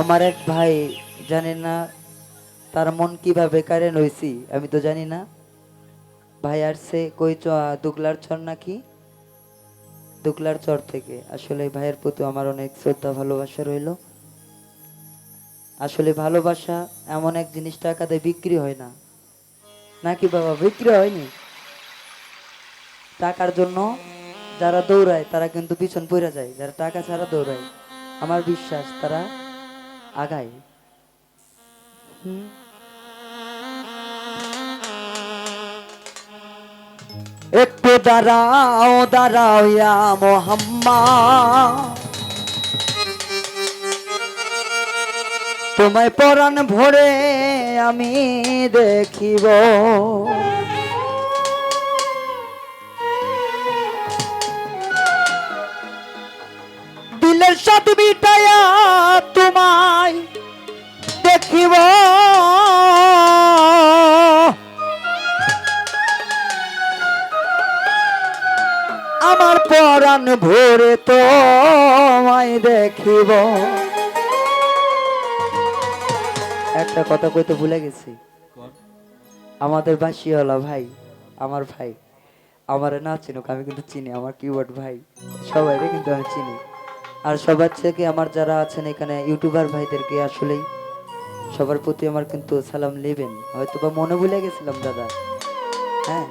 আমার এক ভাই, জানি না তার মন কীভাবে কারেন হয়েছি আমি তো জানি না। ভাই আসছে, কই দুগলার চর নাকি? দুগলার চর থেকে। আসলে ভাইয়ের প্রতি আমার অনেক শ্রদ্ধা, ভালোবাসা রইল। আসলে ভালোবাসা এমন এক জিনিস টাকাতে বিক্রি হয় না। নাকি বাবা, বিক্রি হয়নি? টাকার জন্য যারা দৌড়ায়, তারা কিন্তু পিছন পড়ে যায়। যারা টাকা ছাড়া দৌড়ায়, আমার বিশ্বাস, তারা হুম। একটু দাঁড়াও দাঁড়াও ইয়া মোহাম্মা তোমায় পরাণ ভরে আমি দেখিব। সাথে তোমায় দেখিব। আমার পরাণ ভরে তোমায় দেখিব। একটা কথা কইতে ভুলে গেছি। আমাদের বাসিওয়ালা ভাই আমার ভাই আমার না চিনুক আমি কিন্তু চিনি আমার কিবোর্ড ভাই সবাই কিন্তু আমি চিনি। আর সবার থেকে আমার যারা আছেন এখানে ইউটিউবার ভাইদেরকে আসলেই, সবার প্রতি আমার কিন্তু সালাম নেবেন। হয়তো বা মনে ভুলে গেছিলাম, দাদা। হ্যাঁ।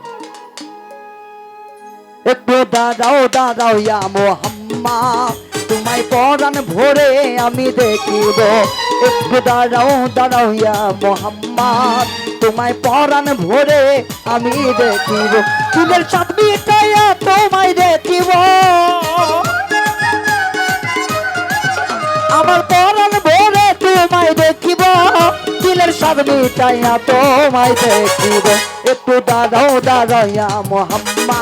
একটু দাদাও দাদাও, ইয়া মোহাম্মা, তোমায় পরাণ ভরে আমি দেখিব। একটু দাঁড়াও দাঁড়াও ইয়া মোহাম্মদ তোমায় পরাণ ভরে আমি দেখিব। চুলের মিটাইয়া তোমায় দেখিব। আমার পরাণ ভরে তোমায় দেখিব। দিলের সাত মিটাইয়া তোমায় দেখিব। একটু দাঁড়াও দাঁড়াও ইয়া মোহাম্মা,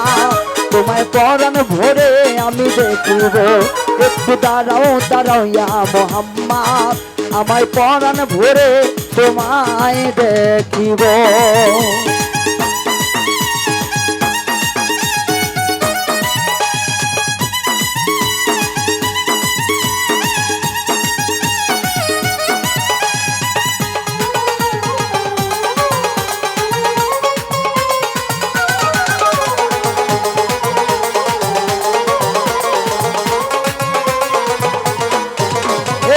তোমায় পরাণ ভরে আমি দেখিব। একটু দাঁড়াও দাঁড়াও ইয়া মোহাম্মদ আমায় পরাণ ভরে তোমায় দেখিব।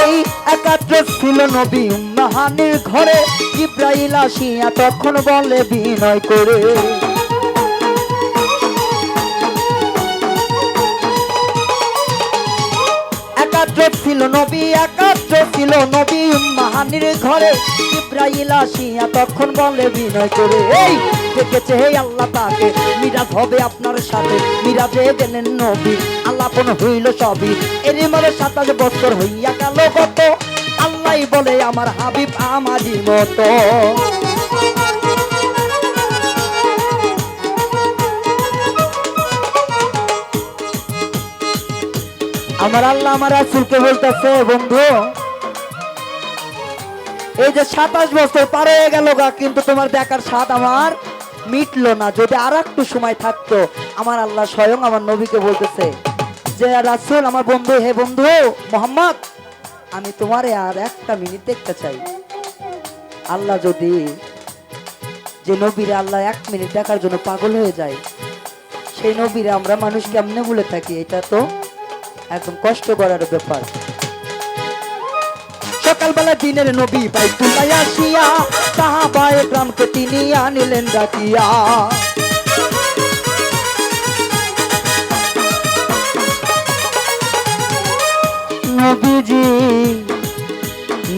এই একাত্র ছিল নবী উম্মাহানের ঘরে। ইব্রাহিল আসিয়া তখন বলে, বিনয় করে। একাত্র ছিল নবী একাত্র ছিল নবী উম্মাহানির ঘরে। ইব্রাহিল আসিয়া তখন বলে, বিনয় করে। এই দেখেছে, হে আল্লাহ তাকে, মিরাজ হবে আপনার সাথে। মিরাজে গেলেন নবী আল্লাপন হইল সবই। এর মরে সাতাশ বছর হইয়া গেল কত? আল্লাহ বলে আমার হাবিব আমারই মতো। আমার আল্লাহ আমার রাসুলকে বলতেছে, বন্ধু, এই যে সাতাশ বছর পার হয়ে গেল গা, কিন্তু তোমার দেখার স্বাদ আমার মিটলো না। যদি আর একটু সময় থাকতো, আমার আল্লাহ স্বয়ং আমার নবীকে বলতেছে যে, রাসুল, আমার বন্ধু, হে বন্ধু, মোহাম্মদ আমি তোমারে আর একটা মিনিট দেখতে চাই। আল্লাহ যদি যে নবীরে আল্লাহ এক মিনিট দেখার জন্য পাগল হয়ে যায়, সেই নবীরে আমরা মানুষ কেমনে বলে থাকি? এটা তো একদম কষ্ট করার ব্যাপার। সকালবেলা দিনের নবী পাই তুলাই আসিয়া, সাহাবায়ে গ্রামকে তিনি আনিলেন ডাকিয়া। নবীজি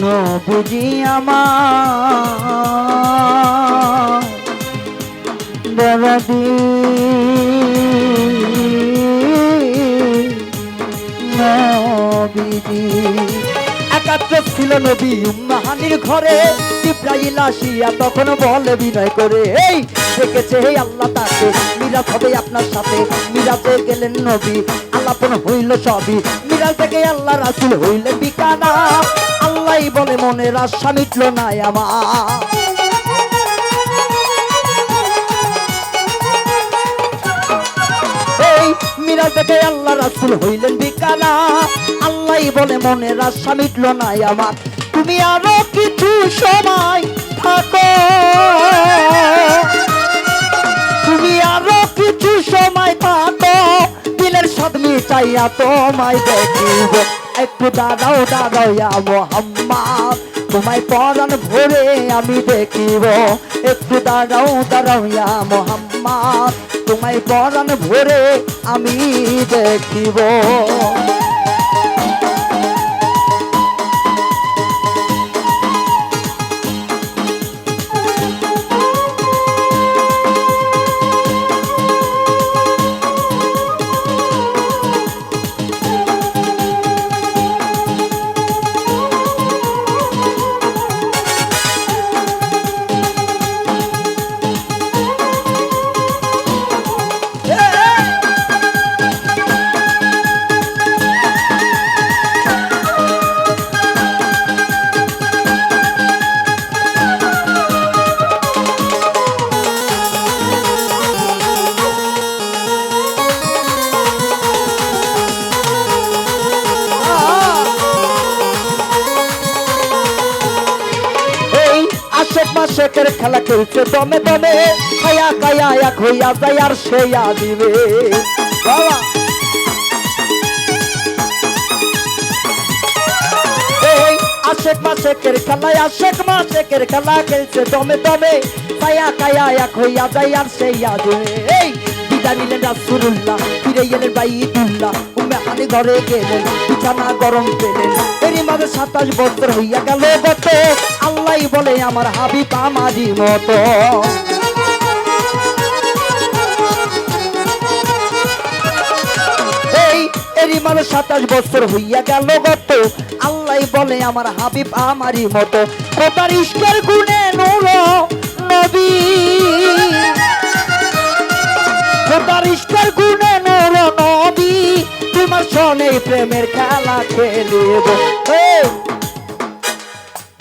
নবীজি আমার। নবীজি। একাত্র ছিল নবী উম্মাহানির ঘরে ইব্রাহিল আসিয়া তখন বলে বিনয় করে, এই, দেখেছে হে আল্লাহ তাকে মিরাজ হবে আপনার সাথে মিরাজে গেলেন নবী আল্লাপন হইল সবই মিরাজ থেকে আল্লাহ রাসুল হইলেন বিকানা আল্লাহ বলে মনের আশা মিটল না আমার। মিরাজ দেখে আল্লাহ রাসুল হইলেন বিকানা আল্লাহ বলে মনের আশা মিটল না আমার। তুমি আরও কিছু সময় থাকো। তুমি আরও কিছু মিটাইয়া তোমায় দেখিব। একটু দাদাও দাঁড়াও ইয়া মোহাম্মদ। তোমায় পরাণ ভরে আমি দেখিব। একটু দাঁড়াও দাঁড়াও ইয়া মোহাম্মদ। তোমায় পরাণ ভরে আমি দেখিব। আশেক মাসেকের খেলা খেলছে দমে দমে। খায়া খায়া এক হইয়া যায় আর সেয়া দিবে বাবা। আশেক মাসেকের খেলায়, আশেক মাসেকের খেলা খেলছে দমে দমে। খায়া খায়া এক হইয়া যায় আর সেয়া দিবে এই বিদায় নিলেন রাসুল্লাহ ফিরে এলেন বাইদুল্লাহ উমে হানি গেলেন বিছানা গরম এরই মাঝে সাতাশ বছর হইয়া গেল গত। আল্লাহ বলে আমার হাবিব আমারই মতো। এরই মানে সাতাশ বছর হইয়া গেল গত। আল্লাহ বলে আমার হাবিব আমারই মতো। কোথার ইষ্টের গুণে নূর নবী। খোদার ইষ্টের গুণে তোমার সনে প্রেমের খেলা খেলিব।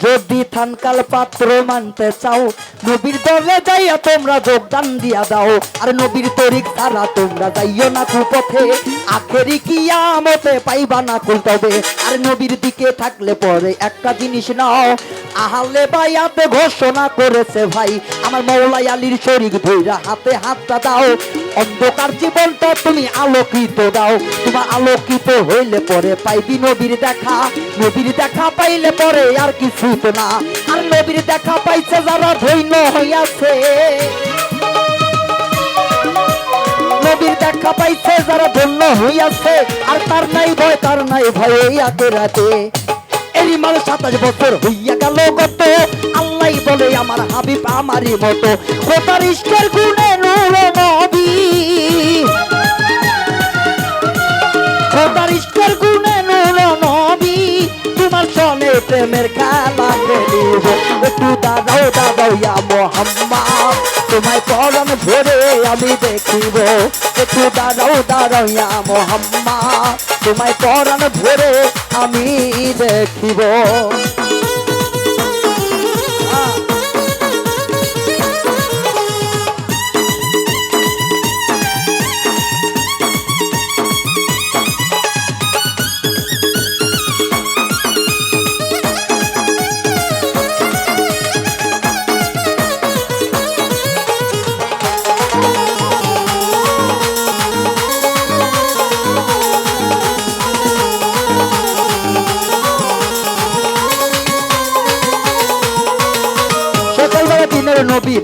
যদি থানকাল পাত্র মানতে চাও, নবীর দলে যাইয়া তোমরা যোগদান দিয়া দাও। আর নবীর তরিক তারা তোমরা যাইও না কুপথে। আখেরি কিয়ামতে পাইবা না কুল তবে আর নবীর দিকে থাকলে পরে একটা জিনিস নাও। আহালে বাইয়াতে ঘোষণা করেছে ভাই, আমার মৌলাই আলীর শরীর ধইরা হাতে হাতটা দাও। অন্ধকার জীবনটা তুমি আলোকিত দাও। তোমার আলোকিত হইলে পরে পাইবি নবীর দেখা। নবীর দেখা পাইলে পরে আর কিছু তো না। আর নবীর দেখা পাইছে যারা ধৈন্য হইয়াছে। নবীর দেখা পাইছে যারা ধন্য হইয়াছে, আর তার নাই ভয়, তার নাই ভয় আগে রাতে। সাতাশ বছর হইয়া গেল গত। আল্লাহ বলে, আমার হাবিব আমারই মতো। কোথার ইষ্টের গুণে নূর নবী। খোদার ইষ্টের গুণে প্রেমের খেলা খেলিব একটু দাদাও দাদাও ইয়া মোহাম্মদ। তোমায় পরম ভরে আমি দেখিব। একটু দাদাও দাদাও ইয়া মোহাম্মদ। তোমায় পরম ভরে আমি দেখিব।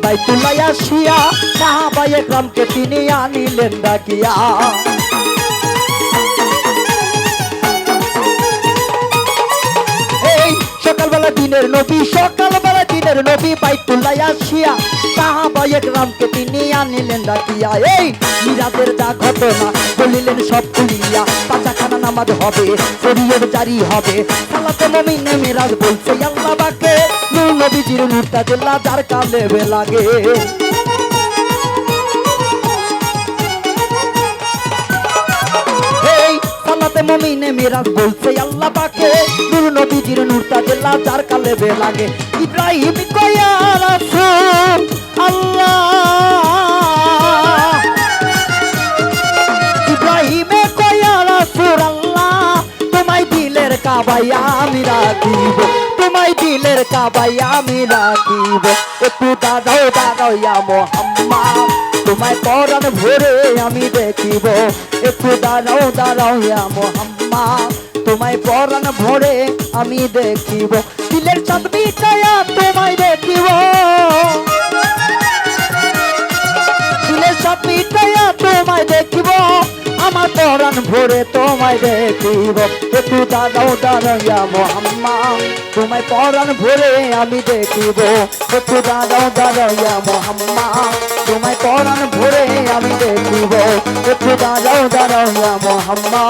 বাইতুল্লাহ আসিয়া সাহাবাই একরামকে তিনি আনিলেন ডাকিয়া। এই সকালবেলা দিনের নবী, সকালবেলা দিনের নবী বাইতুল্লাহ আসিয়া সাহাবাই একরামকে তিনি আনিলেন ডাকিয়া। এই মিরাদের যা ঘটনা, বলিলেন সব খুলিয়া পাঁচাখানা নামাজ হবে, শরীয়ত জারি হবে। সালাতে মমিনে মিরাজ বলছে, আল্লাহ বাকে। নবীজির জেলা যার কালে লাগে মমিনে মিরাজ বলছে আল্লাহ পাকে, নূর নবীজির জেলা যার কালে লাগে ইব্রাহিম কয়া রাসূল, আল্লাহ। ইব্রাহিমে কয়া রাসূল, আল্লাহ, তোমায় দিলের কাবাই আমি রাখিব। কাবাই আমি রাখিব। একটু দাদাও দাদাও মোহাম্মদ, তোমায় পরাণ ভরে আমি দেখিব। একটু দাঁড়াও দাঁড়াও মোহাম্মদ, তোমায় পরাণ ভরে আমি দেখিব। দিলের চাঁদ মিটাইয়া পরাণ ভরে তোমায় দেখিব। একটু দাদাও দাঁড়াইয়া মোহাম্মা, তোমায় পরাণ ভরে আমি দেখিব। একটু দাদাও দাঁড়াইয়া মোহাম্মা, তোমায় পরাণ ভরে আমি দেখিব। একটু দাদাও দাঁড়াইয়া মোহাম্মা।